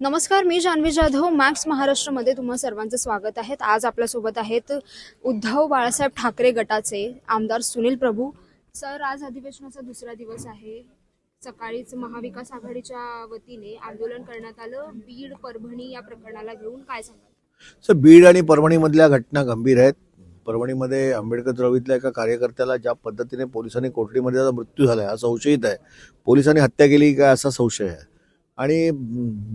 नमस्कार मी जान्हवी जाधव मॅक्स महाराष्ट्रमध्ये तुम्हा सर्वांचं स्वागत आहे. आज आपल्यासोबत आहेत उद्धव बाळासाहेब ठाकरे गटाचे आमदार सुनील प्रभू. सर आज अधिवेशनाचा दुसरा दिवस आहे. सकाळीच महाविकास आघाडीच्या वतीने आंदोलन करण्यात आलं. बीड परभणी या प्रकरणाला घेऊन काय सांगाल? सर बीड आणि परभणीमधल्या घटना गंभीर आहेत. परभणीमध्ये आंबेडकर द्रवीतल्या एका कार्यकर्त्याला ज्या पद्धतीने पोलिसांनी कोठडीमध्ये त्याचा मृत्यू झाला आहे हा संशयित आहे. पोलिसांनी हत्या केली काय असा संशय आहे? आणि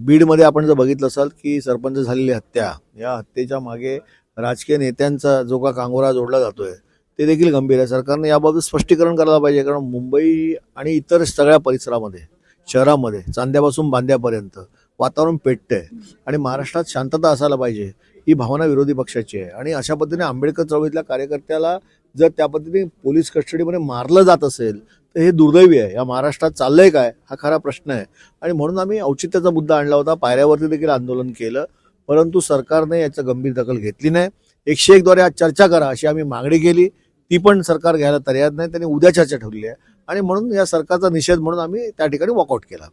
बीडमध्ये आपण जर बघितलं असाल की सरपंच झालेली हत्या या हत्येच्या मागे राजकीय नेत्यांचा जो का कांगोरा जोडला जातोय ते देखील गंभीर आहे. सरकारने याबाबत स्पष्टीकरण करायला पाहिजे कारण मुंबई आणि इतर सगळ्या परिसरामध्ये शहरामध्ये चांद्यापासून बांध्यापर्यंत वातावरण पेटतंय. आणि महाराष्ट्रात शांतता असायला पाहिजे ही भावना विरोधी पक्षाची आहे. आणि अशा पद्धतीने आंबेडकर चळवळीतल्या कार्यकर्त्याला जर त्या पद्धतीने पोलीस कस्टडीमध्ये मारलं जात असेल तर हे दुर्दैवी आहे. या महाराष्ट्रात चाललंय काय? हा खरा प्रश्न आहे. आणि म्हणून आम्ही औचित्याचा मुद्दा आणला होता. पायऱ्यावरती देखील आंदोलन केलं. परंतु सरकारने याचं गंभीर दखल घेतली नाही. एकशे एकद्वारे आज चर्चा करा अशी आम्ही मागणी केली. ती पण सरकार घ्यायला तयार नाही. त्यांनी उद्या चर्चा ठेवली आहे. आणि म्हणून या सरकारचा निषेध म्हणून आम्ही त्या ठिकाणी वॉकआउट केला.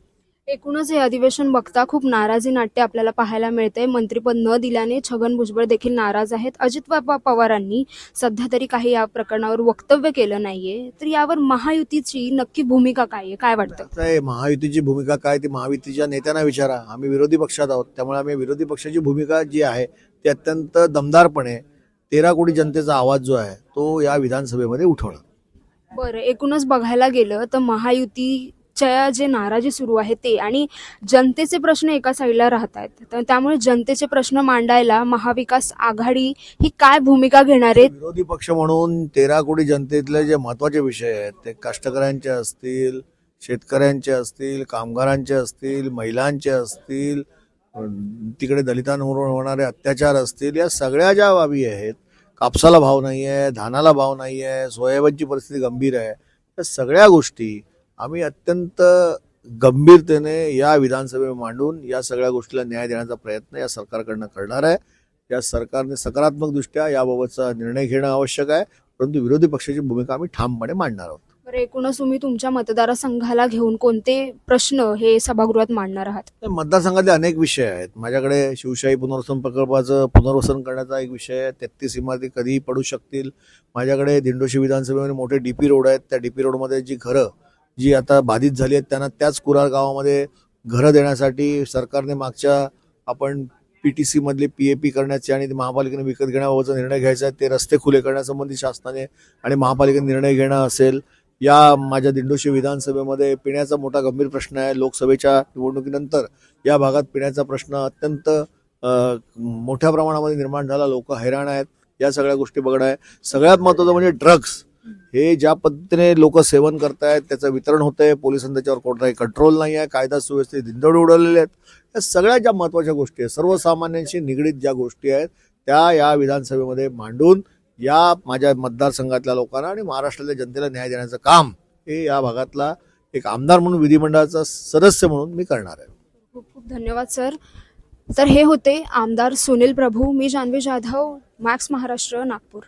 एकूणच हे अधिवेशन बघता खूप नाराजी नाट्य आपल्याला पाहायला मिळते मंत्रीपद न दिल्याने छगन भुजबळ देखील नाराज आहेत. अजित पवारांनी सध्या तरी काही या प्रकरणावर वक्तव्य केलं नाहीये. तर यावर महायुतीची नक्की भूमिका काय आहे? काय वाटतं? महायुतीची भूमिका काय? ती महायुतीच्या नेत्यांना विचारा. आम्ही विरोधी पक्षात आहोत. त्यामुळे आम्ही विरोधी पक्षाची भूमिका जी आहे ती अत्यंत दमदारपणे तेरा कोटी जनतेचा आवाज जो आहे तो या विधानसभेमध्ये उठवणं बरं एकूणच बघायला गेलं तर च्या जे नाराजी सुरू आहे ते आणि जनतेचे प्रश्न एका साईडला राहत आहेत तर त्यामुळे जनतेचे प्रश्न मांडायला महाविकास आघाडी ही काय भूमिका घेणार आहे? विरोधी पक्ष म्हणून तेरा कोटी जनतेतले जे महत्त्वाचे विषय आहेत ते कष्टकऱ्यांचे असतील शेतकऱ्यांचे असतील कामगारांचे असतील महिलांचे असतील तिकडे दलितांवर होणारे अत्याचार असतील या सगळ्या ज्या बाबी आहेत कापसाला भाव नाही आहे धानाला भाव नाही आहे सोयाबीनची परिस्थिती गंभीर आहे या सगळ्या गोष्टी आम्ही अत्यंत गंभीरतेने या विधानसभेत मांडून या सगळ्या गोष्टीला न्याय देण्याचा प्रयत्न या सरकारकडनं करणार आहे. या सरकारने सकारात्मकदृष्ट्या याबाबतचा निर्णय घेणं आवश्यक आहे. परंतु विरोधी पक्षाची भूमिका आम्ही ठामपणे मांडणार आहोत. बरं एकूणच तुम्ही तुमच्या मतदारसंघाला घेऊन कोणते प्रश्न हे सभागृहात मांडणार आहात? मतदारसंघातले अनेक विषय आहेत. माझ्याकडे शिवशाही पुनर्वसन प्रकल्पाचं पुनर्वसन करण्याचा एक विषय आहे. तेहतीस इमारती कधीही पडू शकतील. माझ्याकडे दिंडोशी विधानसभेमध्ये मोठे डीपी रोड आहेत. त्या डीपी रोडमध्ये जी घरं जी आता बाधित झाली आहेत त्यांना त्याच कुरार गावामध्ये घरं देण्यासाठी सरकारने मागच्या आपण पी टी सी मधले पी ए पी करण्याचे आणि महापालिकेने विकत घेण्याबाबतचा निर्णय घ्यायचा आहे ते रस्ते खुले करण्यासंबंधी शासनाने आणि महापालिकेने निर्णय घेणं असेल या माझ्या दिंडोशी विधानसभेमध्ये पिण्याचा मोठा गंभीर प्रश्न आहे. लोकसभेच्या निवडणुकीनंतर या भागात पिण्याचा प्रश्न अत्यंत मोठ्या प्रमाणामध्ये निर्माण झाला. लोक हैराण आहेत. या सगळ्या गोष्टी बघणं आहे. सगळ्यात महत्त्वाचं म्हणजे ड्रग्स हे ज्या पद्धतीने लोक सेवन करतायत त्याचं वितरण होतंय पोलिसांनी त्याच्यावर कोणताही कंट्रोल नाही आहे कायदा सुव्यवस्थेत धिंदड उडवलेले आहेत. या सगळ्या ज्या महत्त्वाच्या गोष्टी आहेत सर्वसामान्यांशी निगडीत ज्या गोष्टी आहेत त्या या विधानसभेमध्ये मांडून या माझ्या मतदारसंघातल्या लोकांना आणि महाराष्ट्रातल्या जनतेला न्याय देण्याचं काम हे या भागातला एक आमदार म्हणून विधिमंडळाचा सदस्य म्हणून मी करणार आहे. खूप खूप धन्यवाद सर. तर हे होते आमदार सुनील प्रभू मी जान्हवी जाधव मॅक्स महाराष्ट्र नागपूर.